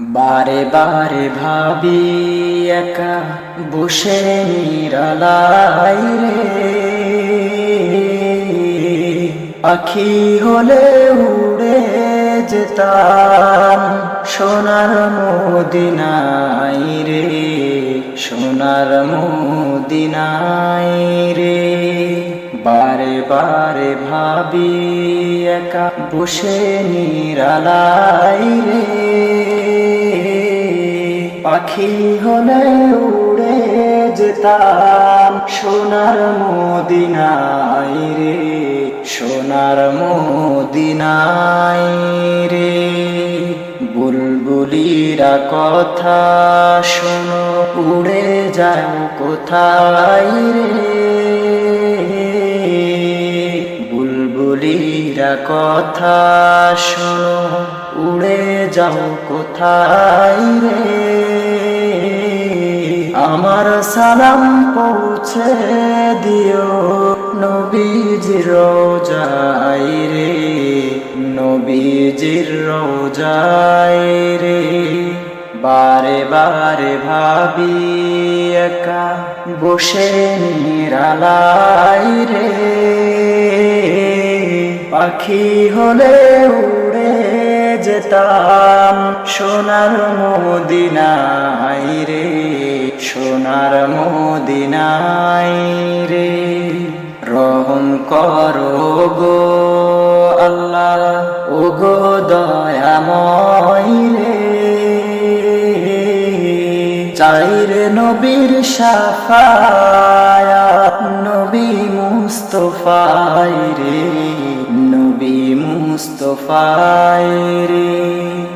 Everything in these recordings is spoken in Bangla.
বারে বারে ভাবি একা বসে নিরালাই রে। পাখি হলে উড়ে যেতাম সোনার মদিনাই রে, সোনার মদিনাই রে। বারে বারে ভাবি একা বসে নিরালাই রে। পাখি হলে উড়ে যেতাম। সোনার মদিনাই রে, সোনার মদিনাই রে। বুলবুলিরা কথা শোনো, উড়ে যায় কোথায় রে? বুলবুলিরা কথা শোনো, উড়ে যাও কোথায় রে? আমার সালাম পৌঁছে দিও নবীজির রোজাই রে, নবীজির রোজাই রে। বারে বারে ভাবি একা বসে নিরালাই রে। পাখি হলে উড়ে যেতাম সোনার মদিনাই রে। সোনার মদিনাই রে, রহম করো গো আল্লাহ ও গো দয়াময় রে। চাইরে নবীর সাফায়াত, নবী মুস্তফাই রে, নবী মুস্তফাই রে।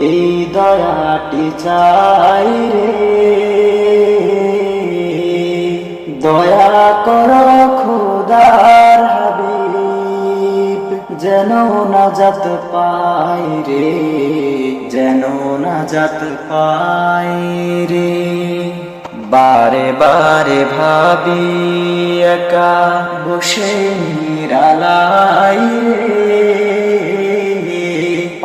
এই দয়াটি চাই রে। দয়া কর খোদার হাবিব, যেন নাজাত পাই রে, যেন নাজাত পাই রে। বারে বারে ভাবি একা বসে নিরালাই রে।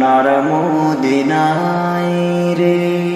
সোনার মদিনাই রে।